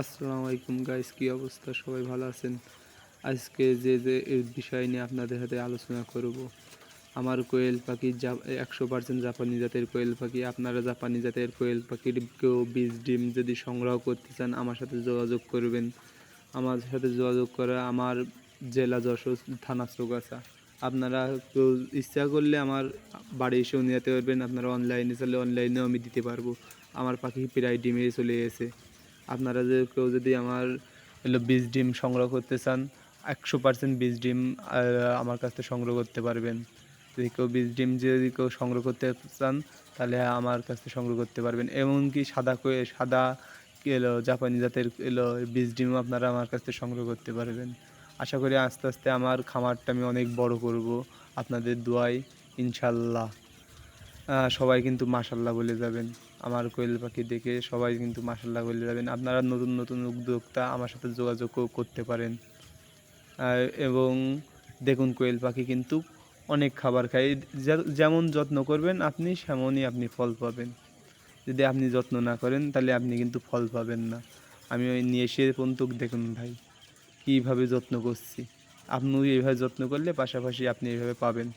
আসসালামু আলাইকুম গাইস কি অবস্থা? সবাই ভালো আছেন? আজকে যে যে এই বিষয় নিয়ে আপনাদের সাথে আলোচনা করব, আমার কোয়েল পাখি একশো পার্সেন্ট জাপানি জাতের কোয়েল পাখি। আপনারা জাপানি জাতের কোয়েল পাখির কেউ বীজ, ডিম যদি সংগ্রহ করতে চান, আমার সাথে যোগাযোগ করবেন। আমার সাথে যোগাযোগ করা আমার জেলা যশোর থানা চৌগাছা। আপনারা কেউ ইচ্ছা করলে আমার বাড়ি এসেও নিয়ে যেতে পারবেন। আপনারা অনলাইনে চাইলে অনলাইনেও আমি দিতে পারব। আমার পাখি প্রায় ডিমে চলে গেছে। আপনারা যে কেউ যদি আমার হলো বীজ ডিম সংগ্রহ করতে চান, একশো পার্সেন্ট বীজ ডিম আমার কাছ থেকে সংগ্রহ করতে পারবেন। যদি কেউ বীজ ডিম যদি কেউ সংগ্রহ করতে চান, তাহলে আমার কাছ থেকে সংগ্রহ করতে পারবেন। এমনকি সাদা সাদা এলো জাপানি জাতের এলো বীজ ডিমও আপনারা আমার কাছ থেকে সংগ্রহ করতে পারবেন। আশা করি আস্তে আস্তে আমার খামারটা আমি অনেক বড় করব। আপনাদের দোয়াই ইনশাল্লাহ সবাই কিন্তু মাশাল্লাহ বলে যাবেন। আমার কোয়েল পাখি দেখে সবাই কিন্তু মাশাল্লাহ বলে যাবেন। আপনারা নতুন নতুন উদ্যোক্তা আমার সাথে যোগাযোগও করতে পারেন। এবং দেখুন, কোয়েল পাখি কিন্তু অনেক খাবার খায়। যেমন যত্ন করবেন আপনি, সেমনই আপনি ফল পাবেন। যদি আপনি যত্ন না করেন, তাহলে আপনি কিন্তু ফল পাবেন না। আমি ওই নিয়ে এসে পর্যন্ত দেখুন ভাই, কীভাবে যত্ন করছি। আপনিও এইভাবে যত্ন করলে পাশাপাশি আপনি এইভাবে পাবেন।